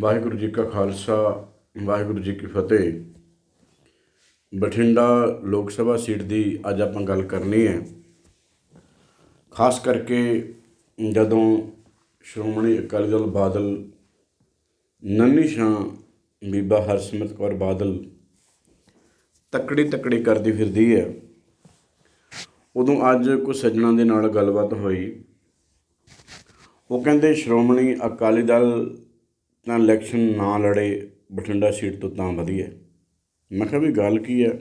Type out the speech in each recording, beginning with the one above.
ਵਾਹਿਗੁਰੂ ਜੀ ਕਾ ਖਾਲਸਾ, ਵਾਹਿਗੁਰੂ ਜੀ ਕੀ ਫਤਿਹ। ਬਠਿੰਡਾ ਲੋਕ ਸਭਾ ਸੀਟ ਦੀ ਅੱਜ ਆਪਾਂ ਗੱਲ ਕਰਨੀ ਹੈ। ਖਾਸ ਕਰਕੇ ਜਦੋਂ ਸ਼੍ਰੋਮਣੀ ਅਕਾਲੀ ਦਲ ਬਾਦਲ, ਨੰਨੀ ਸ਼ਾਂ ਬੀਬਾ ਹਰਸਿਮਰਤ ਕੌਰ ਬਾਦਲ ਤਕੜੀ ਤਕੜੀ ਕਰਦੀ ਫਿਰਦੀ ਹੈ। ਉਦੋਂ ਅੱਜ ਕੁਝ ਸੱਜਣਾ ਦੇ ਨਾਲ ਗੱਲਬਾਤ ਹੋਈ। ਉਹ ਕਹਿੰਦੇ ਸ਼੍ਰੋਮਣੀ ਅਕਾਲੀ ਦਲ ਤਾਂ ਇਲੈਕਸ਼ਨ ਨਾ ਲੜੇ ਬਠਿੰਡਾ ਸੀਟ ਤੋਂ ਤਾਂ ਵਧੀਆ। ਮੈਂ ਕਿਹਾ ਵੀ ਗੱਲ ਕੀ ਹੈ?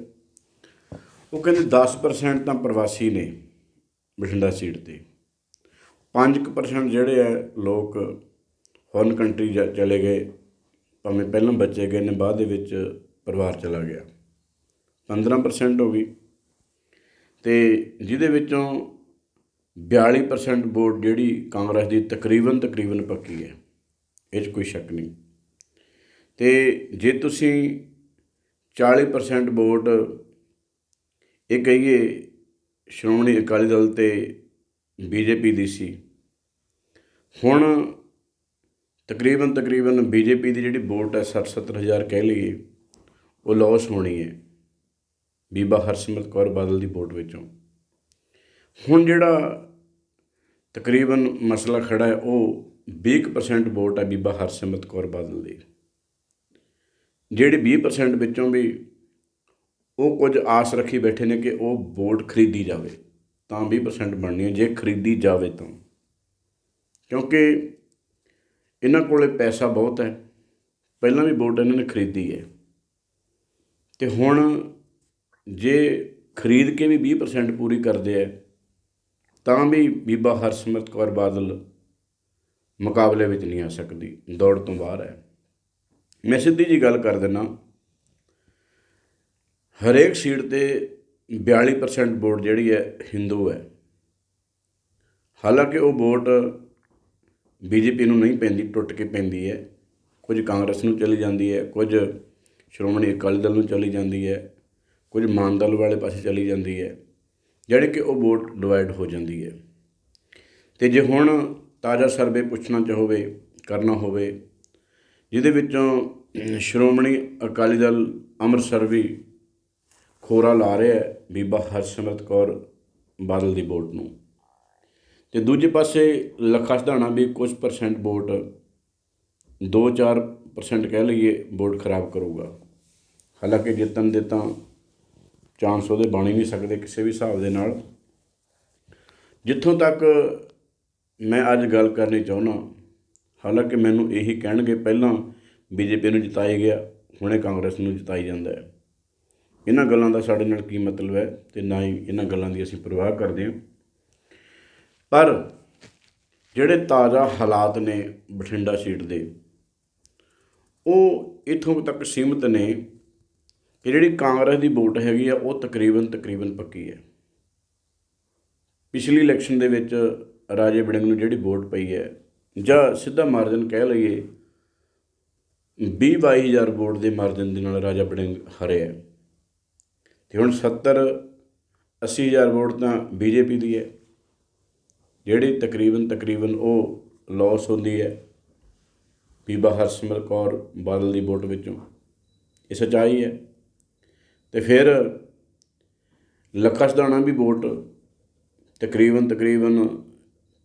ਉਹ ਕਹਿੰਦੇ 10% ਤਾਂ ਪ੍ਰਵਾਸੀ ਨੇ ਬਠਿੰਡਾ ਸੀਟ ਤੇ। 5% ਜਿਹੜੇ ਆ ਲੋਕ ਫੋਰਨ ਕੰਟਰੀ ਚਲੇ ਗਏ, ਭਾਵੇਂ ਪਹਿਲਾਂ ਬੱਚੇ ਗਏ ਨੇ, ਬਾਅਦ ਦੇ ਵਿੱਚ ਪਰਿਵਾਰ ਚਲਾ ਗਿਆ। 15% ਹੋ ਗਈ। ਤੇ ਜਿਹਦੇ ਵਿੱਚੋਂ 42% ਵੋਟ ਜਿਹੜੀ ਕਾਂਗਰਸ ਦੀ ਤਕਰੀਬਨ ਤਕਰੀਬਨ ਪੱਕੀ ਹੈ। ਇਹ 'ਚ ਕੋਈ ਸ਼ੱਕ ਨਹੀਂ। ਤੇ ਜੇ ਤੁਸੀਂ 40% ਵੋਟ ਇਹ ਕਹੀਏ ਸ਼੍ਰੋਮਣੀ ਅਕਾਲੀ ਦਲ ਤੇ ਬੀਜੇਪੀ ਦੀ ਸੀ, ਹੁਣ ਤਕਰੀਬਨ ਤਕਰੀਬਨ ਬੀਜੇਪੀ ਦੀ ਜਿਹੜੀ ਵੋਟ ਹੈ 60 70000 ਕਹਿ ਲਈਏ, ਉਹ ਲਾਸ ਹੋਣੀ ਹੈ ਬੀਬਾ ਹਰਸਿਮਰਤ ਕੌਰ ਬਾਦਲ ਦੀ ਵੋਟ ਵਿੱਚੋਂ। ਹੁਣ ਜਿਹੜਾ ਤਕਰੀਬਨ ਮਸਲਾ ਖੜਾ ਹੈ, ਉਹ 20% ਵੋਟ ਹੈ ਬੀਬਾ ਹਰਸਿਮਰਤ ਕੌਰ ਬਾਦਲ ਦੀ। ਜਿਹੜੇ 20% ਵਿੱਚੋਂ ਵੀ ਉਹ ਕੁਝ ਆਸ ਰੱਖੀ ਬੈਠੇ ਨੇ ਕਿ ਉਹ ਵੋਟ ਖਰੀਦੀ ਜਾਵੇ, ਤਾਂ 20% ਬਣਨੀ ਹੈ, ਜੇ ਖਰੀਦੀ ਜਾਵੇ ਤਾਂ। ਕਿਉਂਕਿ ਇਹਨਾਂ ਕੋਲੇ ਪੈਸਾ ਬਹੁਤ ਹੈ, ਪਹਿਲਾਂ ਵੀ ਵੋਟ ਇਹਨਾਂ ਨੇ ਖਰੀਦੀ ਹੈ। ਤੇ ਹੁਣ ਜੇ ਖਰੀਦ ਕੇ ਵੀ 20% ਪੂਰੀ ਕਰਦੇ ਆ ਤਾਂ ਵੀ ਬੀਬਾ ਹਰਸਿਮਰਤ ਕੌਰ ਬਾਦਲ ਮੁਕਾਬਲੇ ਵਿੱਚ ਨਹੀਂ ਆ ਸਕਦੀ, ਦੌੜ ਤੋਂ ਬਾਹਰ ਹੈ। ਮੈਂ ਸਿੱਧੀ ਜੀ ਗੱਲ ਕਰ ਦਿੰਨਾ ਹਰੇਕ ਸੀਟ ਤੇ 42% ਵੋਟ ਜਿਹੜੀ ਹੈ ਹਿੰਦੂ ਹੈ। ਹਾਲਾਂਕਿ ਉਹ ਵੋਟ ਬੀਜੇਪੀ ਨੂੰ ਨਹੀਂ ਪੈਂਦੀ, ਟੁੱਟ ਕੇ ਪੈਂਦੀ ਹੈ। ਕੁਝ ਕਾਂਗਰਸ ਨੂੰ ਚਲੀ ਜਾਂਦੀ ਹੈ, ਕੁਝ ਸ਼੍ਰੋਮਣੀ ਅਕਾਲੀ ਦਲ ਨੂੰ ਚਲੀ ਜਾਂਦੀ ਹੈ, ਕੁਝ ਮਾਨ ਦਲ ਵਾਲੇ ਪਾਸੇ ਚਲੀ ਜਾਂਦੀ ਹੈ ਜਿਹੜੇ ਕਿ ਉਹ ਵੋਟ ਡਿਵਾਈਡ ਹੋ ਜਾਂਦੀ ਹੈ। ਤੇ ਜੇ ਹੁਣ ਤਾਜ਼ਾ ਸਰਵੇ ਪੁੱਛਣਾ ਚਾਹੋਵੇ, ਕਰਨਾ ਹੋਵੇ। ਜਿਹਦੇ ਵਿੱਚੋਂ ਸ਼੍ਰੋਮਣੀ ਅਕਾਲੀ ਦਲ ਅੰਮ੍ਰਿਤਸਰ ਵੀ ਖੋਰਾ ਲਾ ਰਿਹਾ ਹੈ, ਬੀਬਾ ਹਰਸਿਮਰਤ ਕੌਰ ਬਾਦਲ ਦੀ ਵੋਟ ਨੂੰ। ਤੇ ਦੂਜੇ ਪਾਸੇ ਲੱਖਾ ਸਧਾਣਾ ਵੀ ਕੁਝ ਪਰਸੈਂਟ ਵੋਟ 2-4% ਕਹਿ ਲਈਏ, ਵੋਟ ਖਰਾਬ ਕਰੂਗਾ। ਹਾਲਾਂਕਿ ਜਿੱਤਣ ਦੇ ਤਾਂ ਚਾਂਸ ਉਹਦੇ ਬਣ ਹੀ ਨਹੀਂ ਸਕਦੇ ਕਿਸੇ ਵੀ ਹਿਸਾਬ ਦੇ ਨਾਲ। ਜਿੱਥੋਂ ਤੱਕ ਮੈਂ ਅੱਜ ਗੱਲ ਕਰਨੀ ਚਾਹੁੰਦਾ ਹਾਲਾਂਕਿ ਮੈਨੂੰ ਇਹੀ ਕਹਿਣਗੇ, ਪਹਿਲਾਂ ਬੀਜੇਪੀ ਨੂੰ ਜਿਤਾਇਆ ਗਿਆ, ਹੁਣੇ ਕਾਂਗਰਸ ਨੂੰ ਜਿਤਾਈ ਜਾਂਦਾ ਹੈ। ਇਹਨਾਂ ਗੱਲਾਂ ਦਾ ਸਾਡੇ ਨਾਲ ਕੀ ਮਤਲਬ ਹੈ ਤੇ ਨਾ ਹੀ ਇਹਨਾਂ ਗੱਲਾਂ ਦੀ ਅਸੀਂ ਪਰਵਾਹ ਕਰਦੇ ਹਾਂ। ਪਰ ਜਿਹੜੇ ਤਾਜ਼ਾ ਹਾਲਾਤ ਨੇ ਬਠਿੰਡਾ ਸੀਟ ਦੇ, ਉਹ ਇਥੋਂ ਤੱਕ ਸੀਮਤ ਨੇ ਕਿ ਜਿਹੜੀ ਕਾਂਗਰਸ ਦੀ ਵੋਟ ਹੈਗੀ ਆ, ਉਹ ਤਕਰੀਬਨ ਤਕਰੀਬਨ ਪੱਕੀ ਹੈ। ਪਿਛਲੀ ਇਲੈਕਸ਼ਨ ਦੇ ਵਿੱਚ ਰਾਜੇ ਵੜਿੰਗ ਨੂੰ ਜਿਹੜੀ ਵੋਟ ਪਈ ਹੈ, ਜਾਂ ਸਿੱਧਾ ਮਾਰਜਨ ਕਹਿ ਲਈਏ 20 22000 ਵੋਟ ਦੇ ਮਾਰਜਨ ਦੇ ਨਾਲ ਰਾਜਾ ਵੜਿੰਗ ਹਾਰਿਆ ਤੇ ਹੁਣ 70 80000 ਵੋਟ ਤਾਂ ਬੀਜੇਪੀ ਦੀ ਹੈ। ਜਿਹੜੀ ਤਕਰੀਬਨ ਤਕਰੀਬਨ ਉਹ ਲਾਸ ਹੁੰਦੀ ਹੈ, ਬੀਬਾ ਹਰਸਿਮਰਤ ਕੌਰ ਬਾਦਲ ਦੀ ਵੋਟ ਵਿੱਚੋਂ। ਇਹ ਸੱਚਾਈ ਹੈ। ਤੇ ਫਿਰ ਲੱਖਾ ਸਦਾਣਾ ਵੀ ਵੋਟ ਤਕਰੀਬਨ ਤਕਰੀਬਨ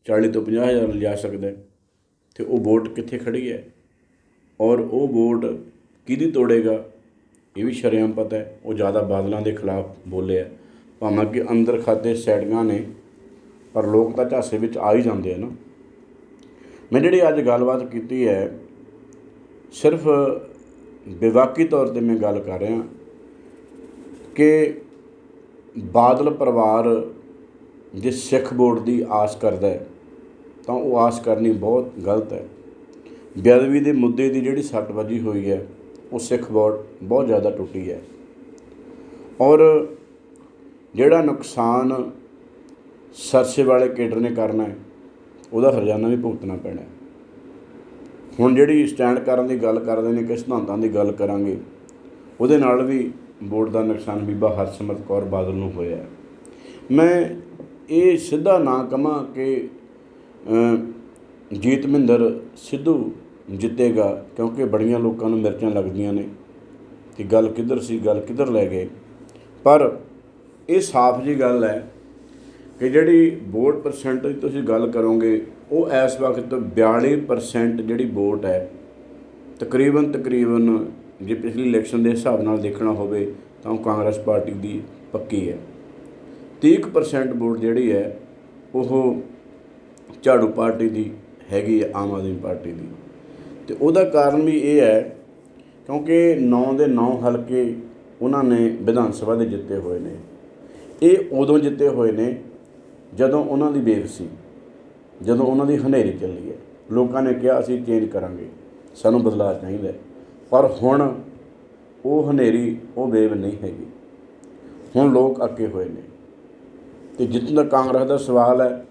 40 ਤੋਂ 50 ਹਜ਼ਾਰ ਲਿਜਾ ਸਕਦਾ ਹੈ। ਤੇ ਉਹ ਵੋਟ ਕਿੱਥੇ ਖੜੀ ਹੈ? ਔਰ ਉਹ ਵੋਟ ਕਿਹਦੀ ਤੋੜੇਗਾ? ਇਹ ਵੀ ਸ਼ਰੇਆਮ ਪਤਾ ਹੈ। ਉਹ ਜ਼ਿਆਦਾ ਬਾਦਲਾਂ ਦੇ ਖਿਲਾਫ ਬੋਲਿਆ ਭਾਵੇਂ ਕਿ ਅੰਦਰ ਖਾਤੇ ਸੈਡੀਆਂ ਨੇ, ਪਰ ਲੋਕ ਤਾਂ ਝਾਸੇ ਵਿੱਚ ਆ ਹੀ ਜਾਂਦੇ ਆ ਨਾ। ਮੈਂ ਜਿਹੜੀ ਅੱਜ ਗੱਲਬਾਤ ਕੀਤੀ ਹੈ, ਸਿਰਫ ਵਿਵਾਕੀ ਤੌਰ ਤੇ ਮੈਂ ਗੱਲ ਕਰ ਰਿਹਾ ਕਿ ਬਾਦਲ ਪਰਿਵਾਰ ਜੇ ਸਿੱਖ ਬੋਰਡ ਦੀ ਆਸ ਕਰਦਾ ਹੈ। ਤਾਂ ਉਹ ਆਸ ਕਰਨੀ ਬਹੁਤ ਗਲਤ ਹੈ। ਬੇਅਦਬੀ ਦੇ ਮੁੱਦੇ ਦੀ ਜਿਹੜੀ ਸੱਟ ਵੱਜੀ ਹੋਈ ਹੈ, ਉਹ ਸਿੱਖ ਵੋਟ ਬਹੁਤ ਜ਼ਿਆਦਾ ਟੁੱਟੀ ਹੈ। ਔਰ ਜਿਹੜਾ ਨੁਕਸਾਨ ਸਰਸੇ ਵਾਲੇ ਕੇਡਰ ਨੇ ਕਰਨਾ ਹੈ, ਉਹਦਾ ਹਰਜਾਨਾ ਵੀ ਭੁਗਤਣਾ ਪੈਣਾ ਹੁਣ ਜਿਹੜੀ ਸਟੈਂਡ ਕਰਨ ਦੀ ਗੱਲ ਕਰਦੇ ਨੇ ਕਿ ਸਿਧਾਂਤਾਂ ਦੀ ਗੱਲ ਕਰਾਂਗੇ, ਉਹਦੇ ਨਾਲ ਵੀ ਵੋਟ ਦਾ ਨੁਕਸਾਨ ਬੀਬਾ ਹਰਸਿਮਰਤ ਕੌਰ ਬਾਦਲ ਨੂੰ ਹੋਇਆ ਮੈਂ ਇਹ ਸਿੱਧਾ ਨਾ ਕਹਾਂ ਕਿ ਜੀਤ ਮਹਿੰਦਰ ਸਿੱਧੂ ਜਿੱਤੇਗਾ ਕਿਉਂਕਿ ਬੜੀਆਂ ਲੋਕਾਂ ਨੂੰ ਮਿਰਚਾਂ ਲੱਗਦੀਆਂ ਨੇ ਕਿ ਗੱਲ ਕਿੱਧਰ ਸੀ, ਗੱਲ ਕਿੱਧਰ ਲੈ ਗਏ। ਪਰ ਇਹ ਸਾਫ਼ ਜੀ ਗੱਲ ਹੈ ਕਿ ਜਿਹੜੀ ਵੋਟ ਪਰਸੈਂਟੇਜ ਤੁਸੀਂ ਗੱਲ ਕਰੋਗੇ, ਉਹ ਇਸ ਵਕਤ 42% ਜਿਹੜੀ ਵੋਟ ਹੈ, ਤਕਰੀਬਨ ਤਕਰੀਬਨ ਜੇ ਪਿਛਲੀ ਇਲੈਕਸ਼ਨ ਦੇ ਹਿਸਾਬ ਨਾਲ ਦੇਖਣਾ ਹੋਵੇ ਤਾਂ ਉਹ ਕਾਂਗਰਸ ਪਾਰਟੀ ਦੀ ਪੱਕੀ ਹੈ। 30% ਵੋਟ ਜਿਹੜੀ ਹੈ, ਉਹ ਝਾੜੂ ਪਾਰਟੀ ਦੀ ਹੈਗੀ ਹੈ ਆਮ ਆਦਮੀ ਪਾਰਟੀ ਦੀ। ਤੇ ਉਹਦਾ ਕਾਰਨ ਵੀ ਇਹ ਹੈ, ਕਿਉਂਕਿ 9 ਦੇ 9 ਹਲਕੇ ਉਹਨਾਂ ਨੇ ਵਿਧਾਨ ਸਭਾ ਦੇ ਜਿੱਤੇ ਹੋਏ ਨੇ। ਇਹ ਉਦੋਂ ਜਿੱਤੇ ਹੋਏ ਨੇ ਜਦੋਂ ਉਹਨਾਂ ਦੀ ਵੇਵ ਸੀ, ਜਦੋਂ ਉਹਨਾਂ ਦੀ ਹਨੇਰੀ ਚੱਲੀ ਹੈ। ਲੋਕਾਂ ਨੇ ਕਿਹਾ, ਅਸੀਂ ਚੇਂਜ ਕਰਾਂਗੇ, ਸਾਨੂੰ ਬਦਲਾਅ ਚਾਹੀਦਾ ਪਰ ਹੁਣ ਉਹ ਹਨੇਰੀ, ਉਹ ਵੇਵ ਨਹੀਂ ਹੈਗੀ। ਹੁਣ ਲੋਕ ਅੱਕੇ ਹੋਏ ਨੇ। ਤੇ ਜਿੱਥੋਂ ਤੱਕ ਕਾਂਗਰਸ ਦਾ ਸਵਾਲ ਹੈ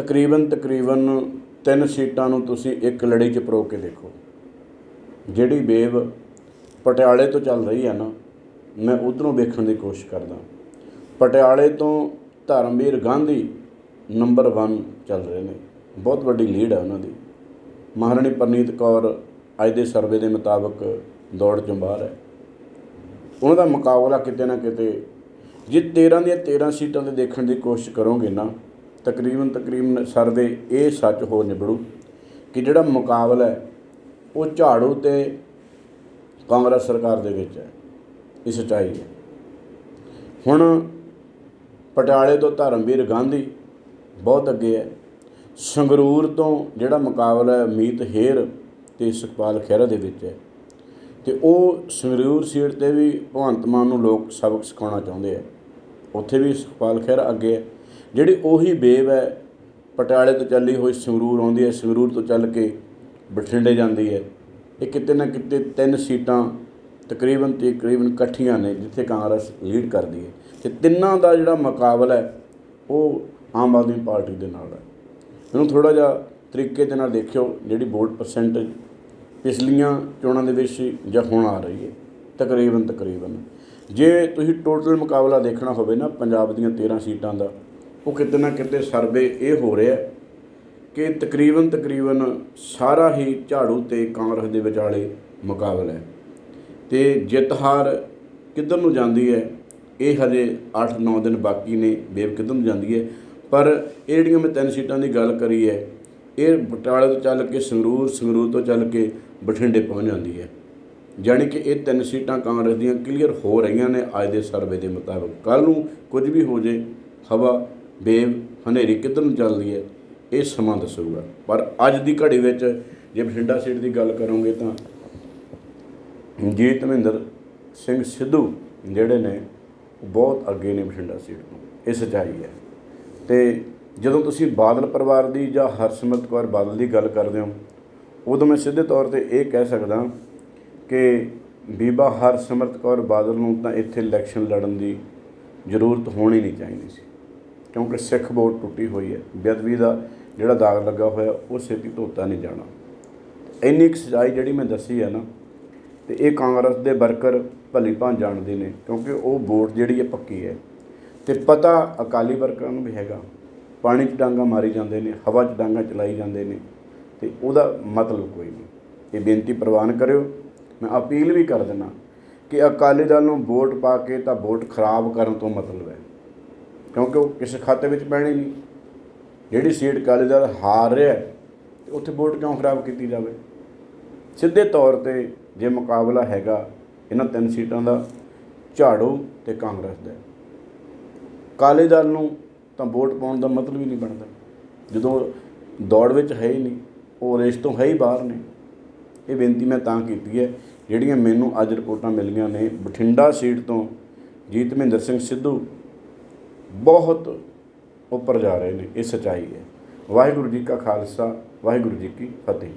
ਤਕਰੀਬਨ ਤਕਰੀਬਨ ਤਿੰਨ ਸੀਟਾਂ ਨੂੰ ਤੁਸੀਂ ਇੱਕ ਲੜੀ 'ਚ ਪਰੋ ਕੇ ਦੇਖੋ। ਜਿਹੜੀ ਵੇਵ ਪਟਿਆਲੇ ਤੋਂ ਚੱਲ ਰਹੀ ਹੈ ਨਾ, ਮੈਂ ਉਧਰੋਂ ਵੇਖਣ ਦੀ ਕੋਸ਼ਿਸ਼ ਕਰਦਾ। ਪਟਿਆਲੇ ਤੋਂ ਧਰਮਵੀਰ ਗਾਂਧੀ ਨੰਬਰ 1 ਚੱਲ ਰਹੇ ਨੇ। ਬਹੁਤ ਵੱਡੀ ਲੀਡ ਹੈ ਉਹਨਾਂ ਦੀ। ਮਹਾਰਾਣੀ ਪਰਨੀਤ ਕੌਰ ਅੱਜ ਦੇ ਸਰਵੇ ਦੇ ਮੁਤਾਬਕ ਦੌੜ ਚੋਂ ਬਾਹਰ ਹੈ। ਉਹਨਾਂ ਦਾ ਮੁਕਾਬਲਾ ਕਿਤੇ ਨਾ ਕਿਤੇ ਜੇ 13 ਦੀਆਂ 13 ਸੀਟਾਂ ਤੇ ਦੇਖਣ ਦੀ ਕੋਸ਼ਿਸ਼ ਕਰੋਗੇ ਨਾ ਤਕਰੀਬਨ ਤਕਰੀਬਨ ਸਰਵੇ ਇਹ ਸੱਚ ਹੋ ਨਿਬੜੂ ਕਿ ਜਿਹੜਾ ਮੁਕਾਬਲਾ ਹੈ, ਉਹ ਝਾੜੂ ਤੇ ਕਾਂਗਰਸ ਸਰਕਾਰ ਦੇ ਵਿੱਚ ਹੈ, ਇਹ ਸੱਚਾਈ ਹੈ। ਹੁਣ ਪਟਿਆਲੇ ਤੋਂ ਧਰਮਵੀਰ ਗਾਂਧੀ ਬਹੁਤ ਅੱਗੇ ਹੈ। ਸੰਗਰੂਰ ਤੋਂ ਜਿਹੜਾ ਮੁਕਾਬਲਾ ਹੈ, ਮੀਤ ਹੇਰ ਤੇ ਸੁਖਪਾਲ ਖਹਿਰਾ ਦੇ ਵਿੱਚ ਹੈ। ਤੇ ਉਹ ਸੰਗਰੂਰ ਸੀਟ ਤੇ ਵੀ ਭਗਵੰਤ ਮਾਨ ਨੂੰ ਲੋਕ ਸਬਕ ਸਿਖਾਉਣਾ ਚਾਹੁੰਦੇ ਆ। ਉੱਥੇ ਵੀ ਸੁਖਪਾਲ ਖਹਿਰਾ ਅੱਗੇ ਹੈ। ਜਿਹੜੀ ਉਹੀ ਵੇਵ ਹੈ, ਪਟਿਆਲੇ ਤੋਂ ਚੱਲੀ ਹੋਈ ਸੰਗਰੂਰ ਆਉਂਦੀ ਹੈ, ਸੰਗਰੂਰ ਤੋਂ ਚੱਲ ਕੇ ਬਠਿੰਡੇ ਜਾਂਦੀ ਹੈ। ਇਹ ਕਿਤੇ ਨਾ ਕਿਤੇ ਤਿੰਨ ਸੀਟਾਂ ਤਕਰੀਬਨ ਤਕਰੀਬਨ ਇਕੱਠੀਆਂ ਨੇ, ਜਿੱਥੇ ਕਾਂਗਰਸ ਲੀਡ ਕਰਦੀ ਹੈ। ਤੇ ਤਿੰਨਾਂ ਦਾ ਜਿਹੜਾ ਮੁਕਾਬਲਾ ਹੈ, ਉਹ ਆਮ ਆਦਮੀ ਪਾਰਟੀ ਦੇ ਨਾਲ ਹੈ। ਇਹਨੂੰ ਥੋੜਾ ਜਿਹਾ ਤਰੀਕੇ ਦੇ ਨਾਲ ਦੇਖਿਓ, ਜਿਹੜੀ ਵੋਟ ਪਰਸੈਂਟੇਜ ਪਿਛਲੀਆਂ ਚੋਣਾਂ ਦੇ ਵਿੱਚ ਜਾਂ ਹੁਣ ਆ ਰਹੀ ਹੈ, ਤਕਰੀਬਨ ਤਕਰੀਬਨ। ਜੇ ਤੁਸੀਂ ਟੋਟਲ ਮੁਕਾਬਲਾ ਦੇਖਣਾ ਹੋਵੇ ਨਾ, ਪੰਜਾਬ ਦੀਆਂ 13 ਸੀਟਾਂ ਦਾ ਉਹ ਕਿਤੇ ਨਾ ਕਿਤੇ ਸਰਵੇ ਇਹ ਹੋ ਰਿਹਾ ਕਿ ਤਕਰੀਬਨ ਤਕਰੀਬਨ ਸਾਰਾ ਹੀ ਝਾੜੂ ਤੇ ਕਾਂਗਰਸ ਦੇ ਵਿਚਾਲੇ ਮੁਕਾਬਲਾ ਹੈ। ਤੇ ਜਿੱਤ ਹਾਰ ਕਿੱਧਰ ਨੂੰ ਜਾਂਦੀ ਹੈ? ਇਹ ਹਜੇ 8-9 ਦਿਨ ਬਾਕੀ ਨੇ ਵੇਵ ਕਿੱਧਰ ਨੂੰ ਜਾਂਦੀ ਹੈ? ਪਰ ਇਹ ਜਿਹੜੀਆਂ ਮੈਂ ਤਿੰਨ ਸੀਟਾਂ ਦੀ ਗੱਲ ਕਰੀ ਹੈ, ਇਹ ਬਟਾਲੇ ਤੋਂ ਚੱਲ ਕੇ ਸੰਗਰੂਰ ਸੰਗਰੂਰ ਤੋਂ ਚੱਲ ਕੇ ਬਠਿੰਡੇ ਪਹੁੰਚ ਜਾਂਦੀ ਹੈ। ਜਾਣੀ ਕਿ ਇਹ ਤਿੰਨ ਸੀਟਾਂ ਕਾਂਗਰਸ ਦੀਆਂ ਕਲੀਅਰ ਹੋ ਰਹੀਆਂ ਨੇ ਅੱਜ ਦੇ ਸਰਵੇ ਦੇ ਮੁਤਾਬਕ। ਕੱਲ ਨੂੰ ਕੁਝ ਵੀ ਹੋ ਜੇ, ਹਵਾ ਵੇਵ ਹਨੇਰੀ ਕਿੱਧਰ ਨੂੰ ਚੱਲਦੀ ਹੈ, ਇਹ ਸਮਾਂ ਦੱਸੂਗਾ। ਪਰ ਅੱਜ ਦੀ ਘੜੀ ਵਿੱਚ ਜੇ ਬਠਿੰਡਾ ਸੀਟ ਦੀ ਗੱਲ ਕਰੋਗੇ ਤਾਂ ਜੀਤ ਮਹਿੰਦਰ ਸਿੰਘ ਸਿੱਧੂ ਜਿਹੜੇ ਨੇ, ਉਹ ਬਹੁਤ ਅੱਗੇ ਨੇ ਬਠਿੰਡਾ ਸੀਟ ਤੋਂ, ਇਹ ਸੱਚਾਈ ਹੈ। ਤੇ ਜਦੋਂ ਤੁਸੀਂ ਬਾਦਲ ਪਰਿਵਾਰ ਦੀ ਜਾਂ ਹਰਸਿਮਰਤ ਕੌਰ ਬਾਦਲ ਦੀ ਗੱਲ ਕਰਦੇ ਹੋ, ਉਦੋਂ ਮੈਂ ਸਿੱਧੇ ਤੌਰ ਤੇ ਇਹ ਕਹਿ ਸਕਦਾ ਕਿ ਬੀਬਾ ਹਰਸਿਮਰਤ ਕੌਰ ਬਾਦਲ ਨੂੰ ਤਾਂ ਇੱਥੇ ਇਲੈਕਸ਼ਨ ਲੜਨ ਦੀ ਜ਼ਰੂਰਤ ਹੋਣੀ ਨਹੀਂ ਚਾਹੀਦੀ ਸੀ। ਕਿਉਂਕਿ ਸਿੱਖ ਵੋਟ ਟੁੱਟੀ ਹੋਈ ਹੈ। ਬੇਅਦਬੀ ਦਾ ਜਿਹੜਾ ਦਾਗ ਲੱਗਾ ਹੋਇਆ, ਉਹ ਛੇਤੀ ਧੋਤਾ ਨਹੀਂ ਜਾਣਾ। ਇੰਨੀ ਕੁ ਸਜ਼ਾਈ ਜਿਹੜੀ ਮੈਂ ਦੱਸੀ ਹੈ ਨਾ, ਤੇ ਇਹ ਕਾਂਗਰਸ ਦੇ ਵਰਕਰ ਭਲੀ ਭਾਂ ਜਾਣਦੇ ਨੇ, ਕਿਉਂਕਿ ਉਹ ਵੋਟ ਜਿਹੜੀ ਹੈ ਪੱਕੀ ਹੈ। ਤੇ ਪਤਾ ਅਕਾਲੀ ਵਰਕਰਾਂ ਨੂੰ ਵੀ ਹੈਗਾ, ਪਾਣੀ 'ਚ ਡਾਂਗਾ ਮਾਰੀ ਜਾਂਦੇ ਨੇ, ਹਵਾ 'ਚ ਡਾਂਗਾ ਚਲਾਈ ਜਾਂਦੇ ਨੇ, ਤੇ ਉਹਦਾ ਮਤਲਬ ਕੋਈ ਨਹੀਂ। ਇਹ ਬੇਨਤੀ ਪ੍ਰਵਾਨ ਕਰਿਓ। ਮੈਂ ਅਪੀਲ ਵੀ ਕਰ ਦਿੰਦਾ ਕਿ ਅਕਾਲੀ ਦਲ ਨੂੰ ਵੋਟ ਪਾ ਕੇ ਤਾਂ ਵੋਟ ਖਰਾਬ ਕਰਨ ਤੋਂ ਮਤਲਬ ਹੈ। ਕਿਉਂਕਿ ਉਹ ਕਿਸੇ ਖਾਤੇ ਵਿੱਚ ਪੈਣੀ ਨਹੀਂ। ਜਿਹੜੀ ਸੀਟ ਅਕਾਲੀ ਦਲ ਹਾਰ ਰਿਹਾ ਹੈ, ਤੇ ਉੱਥੇ ਵੋਟ ਕਿਉਂ ਖਰਾਬ ਕੀਤੀ ਜਾਵੇ? ਸਿੱਧੇ ਤੌਰ ਤੇ ਜੇ ਮੁਕਾਬਲਾ ਹੈਗਾ ਇਹਨਾਂ ਤਿੰਨ ਸੀਟਾਂ ਦਾ ਝਾੜੂ ਤੇ ਕਾਂਗਰਸ ਦਾ। ਅਕਾਲੀ ਦਲ ਨੂੰ ਤਾਂ ਵੋਟ ਪਾਉਣ ਦਾ ਮਤਲਬ ਹੀ ਨਹੀਂ ਬਣਦਾ। ਜਦੋਂ ਦੌੜ ਵਿੱਚ ਹੈ ਹੀ ਨਹੀਂ ਉਹ ਰੇਸ ਤੋਂ ਹੈ ਹੀ ਬਾਹਰ ਨੇ। ਇਹ ਬੇਨਤੀ ਮੈਂ ਤਾਂ ਕੀਤੀ ਹੈ ਜਿਹੜੀਆਂ ਮੈਨੂੰ ਅੱਜ ਰਿਪੋਰਟਾਂ ਮਿਲੀਆਂ ਨੇ ਬਠਿੰਡਾ ਸੀਟ ਤੋਂ ਜੀਤ ਮਹਿੰਦਰ ਸਿੰਘ ਸਿੱਧੂ ਬਹੁਤ ਉੱਪਰ ਜਾ ਰਹੇ ਨੇ, ਇਹ ਸਚਾਈ ਹੈ। ਵਾਹਿਗੁਰੂ ਜੀ ਕਾ ਖਾਲਸਾ, ਵਾਹਿਗੁਰੂ ਜੀ ਕੀ ਫਤਿਹ।